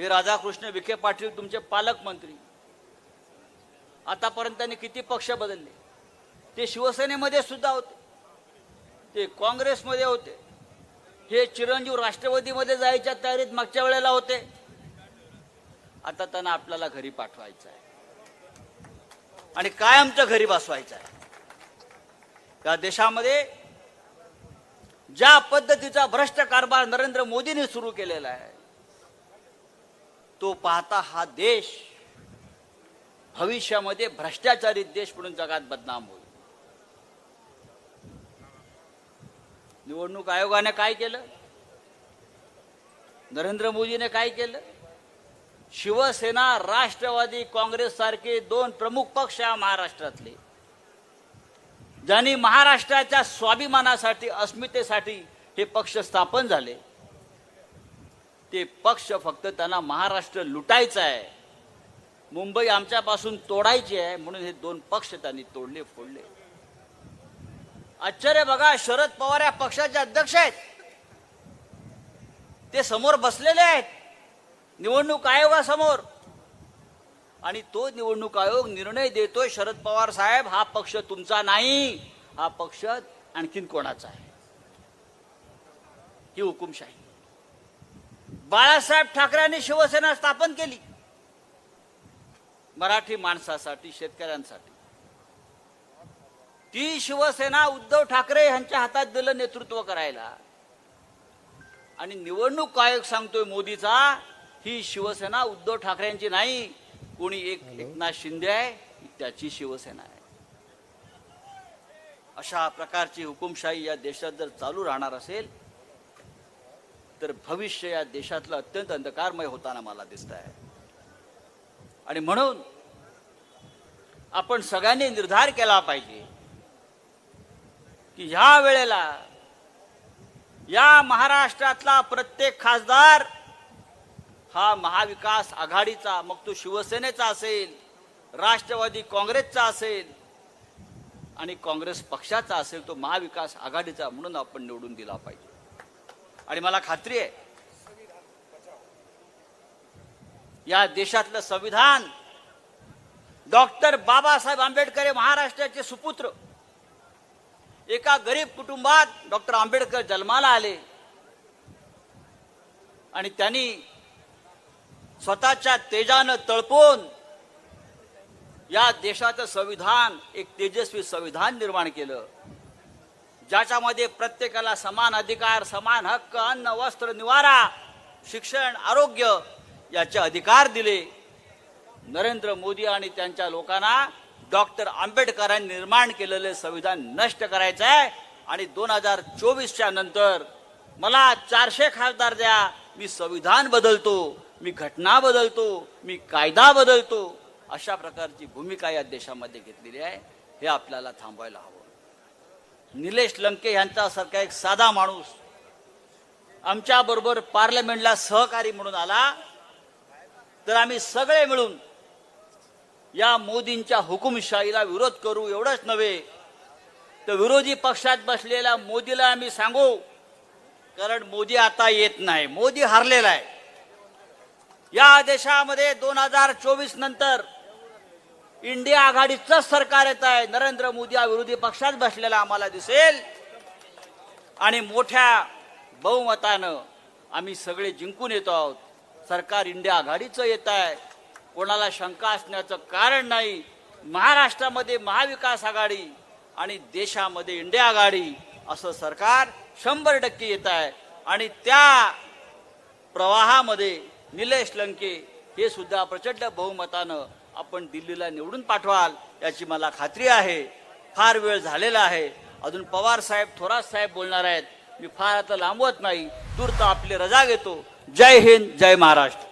हे राधाकृष्ण विखे पाटील तुमचे पालकमंत्री आतापर्यंत त्यांनी किती पक्ष बदलले? ते शिवसेनेमध्ये सुद्धा होते. ते काँग्रेसमध्ये होते. हे चिरंजीव राष्ट्रवादीमध्ये जायच्या तयारीत मागच्या वेळेला होते. आता त्यांना आपल्याला घरी पाठवायचं आहे आणि काय आमच्या घरी बसवायचं आहे या देशामध्ये ज्या पद्धतीचा भ्रष्ट कारभार नरेंद्र मोदींनी सुरू केलेला आहे तो पाहता हा देश भविष्यामध्ये भ्रष्टाचारी देश म्हणून जगात बदनाम होईल. निवडणूक आयोगाने काय केलं? नरेंद्र मोदीने काय केलं? शिवसेना राष्ट्रवादी काँग्रेस सारखे दोन प्रमुख पक्ष या महाराष्ट्रातले. ज्यांनी महाराष्ट्राच्या स्वाभिमानासाठी अस्मितेसाठी हे पक्ष स्थापन झाले. ते पक्ष फक्त त्यांना महाराष्ट्र लुटायचा आहे. मुंबई आमच्यापासून तोडायची आहे म्हणून हे दोन पक्ष त्यांनी तोडले फोडले. आश्चर्य बघा शरद पवार या पक्षाचे अध्यक्ष आहेत. ते समोर बसलेले आहेत. निवडणूक आयोगासमोर. आणि तो निवडणूक आयोग निर्णय देतोय शरद पवार साहेब हा पक्ष तुमचा नाही हा पक्ष आणखीन कोणाचा आहे? ही हुकुमशाही. बाळासाहेब ठाकरेंनी शिवसेना स्थापन केली. मराठी माणसासाठी शेतकऱ्यांसाठी. ती शिवसेना उद्धव ठाकरे यांच्या हातात दिलं नेतृत्व करायला. आणि निवडणूक आयोग सांगतोय मोदीचा ही शिवसेना उद्धव ठाकरेंची नाही कोणी एक एकनाथ शिंदे आहे त्याची शिवसेना आहे. अशा प्रकारची हुकुमशाही या देशात जर चालू राहणार असेल तर भविष्य या देशातलं अत्यंत अंधकारमय होताना मला दिसत आहे. आणि म्हणून आपण सगळ्यांनी निर्धार केला पाहिजे की ह्या वेळेला या महाराष्ट्रातला प्रत्येक खासदार हा महाविकास आघाडीचा मग तो शिवसेनेचा असेल राष्ट्रवादी काँग्रेसचा असेल आणि काँग्रेस पक्षाचा असेल तो महाविकास आघाडीचा म्हणून आपण निवडून दिला पाहिजे. आणि मला खात्री आहे या देशातलं संविधान डॉक्टर बाबासाहेब आंबेडकर हे महाराष्ट्राचे सुपुत्र. एका गरीब कुटुंबात डॉक्टर आंबेडकर जन्माला आले. आणि त्यांनी स्वतःच्या तेजानं तळपून या देशाचं संविधान एक तेजस्वी संविधान निर्माण केलं. ज्याच्यामध्ये प्रत्येकाला समान अधिकार समान हक्क अन्न वस्त्र निवारा शिक्षण आरोग्य याचे अधिकार दिले. नरेंद्र मोदी आणि त्यांच्या लोकांना डॉक्टर आंबेडकरांनी निर्माण केलेले संविधान नष्ट करायचं आहे आणि दोन हजार चोवीसच्या नंतर मला चारशे खासदार द्या. मी संविधान बदलतो मी घटना बदलतो मी कायदा बदलतो. अशा प्रकारची भूमिका या देशामध्ये घेतलेली आहे. हे आपल्याला थांबवायला हवं. निलेश लंके यांच्यासारखा एक साधा माणूस आमच्या बरोबर पार्लमेंटला सहकारी म्हणून आला. तर आम्ही सगळे मिळून या मोदींच्या हुकुमशाहीला विरोध करू एवढंच नव्हे. तर विरोधी पक्षात बसलेल्या मोदीला आम्ही सांगू कारण मोदी आता येत नाही. मोदी हारलेला आहे. या देशामध्ये दोन हजार चोवीस नंतर इंडिया आघाडीचंच सरकार येत आहे. नरेंद्र मोदी हा विरोधी पक्षात बसलेला आम्हाला दिसेल. आणि मोठ्या बहुमतानं आम्ही सगळे जिंकून येतो आहोत. सरकार इंडिया आघाडीचं येत आहे. कोणाला शंका असण्याचं कारण नाही. महाराष्ट्रामध्ये महाविकास आघाडी आणि देशामध्ये इंडिया आघाडी असं सरकार शंभर टक्के येत आहे. आणि त्या प्रवाहामध्ये निलेश लंके हे सुद्धा प्रचंड बहुमतानं आपण दिल्लीला निवडून पाठवाल याची मला खात्री आहे. फार वेळ झालेला आहे. अजून पवार साहेब थोरात साहेब बोलणार आहेत. मी फार आता लांबवत नाही. तूर्त आपली रजा घेतो. जय हिंद जय महाराष्ट्र.